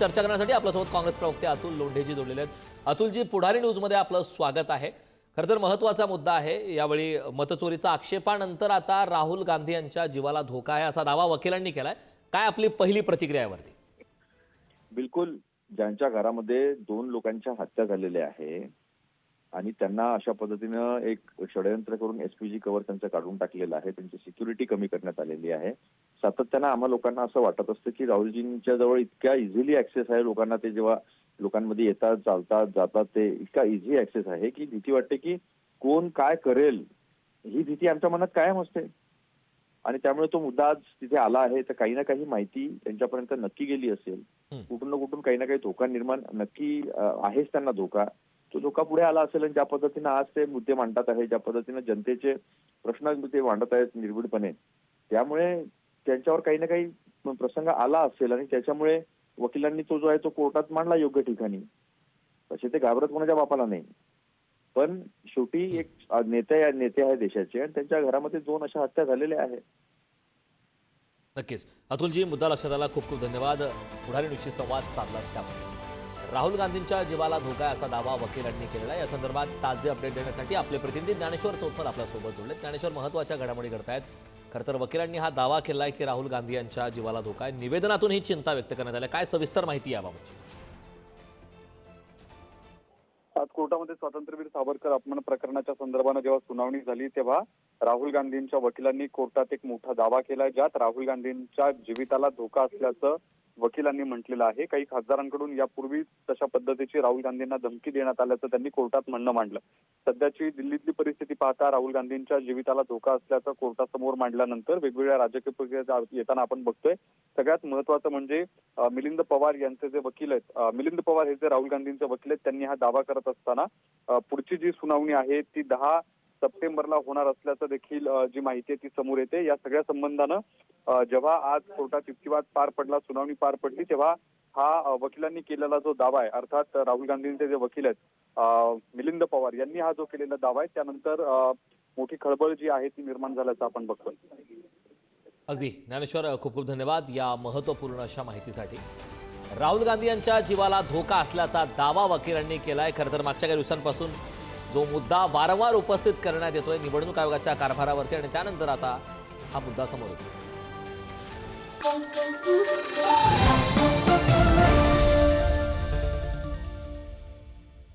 चर्चा करण्यासाठी आपल्यासोबत काँग्रेस प्रवक्ते अतुल लोंढेजी जोडलेले आहेत. अतुलजी पुढारी न्यूजमध्ये आपलं स्वागत आहे. खरं तर महत्त्वाचा मुद्दा आहे. यावेळी मतचोरीचा आक्षेपानंतर आता राहुल गांधी यांच्या जीवाला धोका आहे असा दावा वकिलांनी केलाय. काय आपली पहिली प्रतिक्रिया यावरती बिलकुल. ज्यांच्या घरामध्ये दोन लोकांच्या हत्या झालेल्या आहे आणि त्यांना अशा पद्धतीनं एक षडयंत्र करून एसपीजी कव्हर त्यांचं काढून टाकलेलं आहे. त्यांची सिक्युरिटी कमी करण्यात आलेली आहे. सातत्यानं आम्हा लोकांना असं वाटत असतं की राहुलजींच्या जवळ इतक्या इझिली ऍक्सेस आहे लोकांना ते जेव्हा लोकांमध्ये येतात चालतात जातात ते इतका इझी ऍक्सेस आहे की भीती वाटते की कोण काय करेल ही भीती आमच्या मनात कायम असते. आणि त्यामुळे तो मुद्दा आज तिथे आला आहे. तर काही ना काही माहिती त्यांच्यापर्यंत नक्की गेली असेल. कुठून ना कुठून काही ना काही धोका निर्माण नक्की आहेच त्यांना धोका. तो धोका पुढे आला असेल आणि ज्या पद्धतीनं आज ते मुद्दे मांडतात आहे ज्या पद्धतीनं जनतेचे प्रश्न ते मांडत आहेत निर्भीडपणे त्यामुळे त्यांच्यावर काही ना काही प्रसंग आला असेल आणि त्याच्यामुळे वकिलांनी तो जो आहे तो कोर्टात मांडला योग्य ठिकाणी. तसे ते घाबरत कोणाच्या बापाला नाही. पण शेवटी एक नेते नेते आहे देशाचे आणि त्यांच्या घरामध्ये दोन अशा हत्या झालेल्या आहेत. नक्कीच. अतुलजी मुद्दा लक्षात आला. खूप खूप धन्यवाद. पुढारी संवाद साधला त्यामुळे. राहुल गांधींच्या जीवाला धोका आहे असा दावा वकिलांनी केलेला आहे. या संदर्भात ताजे अपडेट देण्यासाठी आपले प्रतिनिधी ज्ञानेश्वर चौथमल आपल्यासोबत जोडले ज्ञानेश्वर महत्त्वाच्या घडामोडी घडतायत. खरं तर वकिलांनी हा दावा केला आहे की राहुल गांधी यांच्या जीवाला धोका आहे. निवेदनातून ही चिंता व्यक्त करण्यात आली काय सविस्तर माहिती याबाबतची? आज कोर्टामध्ये स्वातंत्र्यवीर सावरकर अपमान प्रकरणाच्या संदर्भानं जेव्हा सुनावणी झाली तेव्हा राहुल गांधींच्या वकिलांनी कोर्टात एक मोठा दावा केला ज्यात राहुल गांधींच्या जीविताला धोका असल्याचं वकिलांनी म्हटलेलं आहे. काही खासदारांकडून यापूर्वी तशा पद्धतीची राहुल गांधींना धमकी देण्यात आल्याचं त्यांनी कोर्टात म्हणणं मांडलं. सध्याची दिल्लीतली परिस्थिती पाहता राहुल गांधींच्या जीविताला धोका असल्याचं कोर्टासमोर मांडल्यानंतर वेगवेगळ्या राजकीय प्रक्रिया येताना आपण बघतोय. सगळ्यात महत्वाचं म्हणजे मिलिंद पवार यांचे जे वकील आहेत मिलिंद पवार हे जे राहुल गांधींचे वकील आहेत त्यांनी हा दावा करत असताना पुढची जी सुनावणी आहे ती दहा सप्टेंबरला होणार असल्याचं देखील जी माहिती आहे ती समोर येते. या सगळ्या संबंधानं जेव्हा आज कोर्टात युक्तिवाद पार पडला सुनावणी पार पडली तेव्हा हा वकिलांनी केलेला जो दावा आहे अर्थात राहुल गांधींचे जे वकील आहेत मिलिंद पवार यांनी हा जो केलेला दावा आहे त्यानंतर मोठी खळबळ जी आहे ती निर्माण झाल्याचं आपण बघतो अगदी. ज्ञानेश्वर खूप खूप धन्यवाद या महत्त्वपूर्ण अशा माहितीसाठी. राहुल गांधी यांच्या जीवाला धोका असल्याचा दावा वकिलांनी केलाय. खरं तर मागच्या काही दिवसांपासून जो मुद्दा वारंवार उपस्थित करण्यात येतोय निवडणूक आयोगाच्या कारभारावरती आणि त्यानंतर आता हा मुद्दा समोर येतो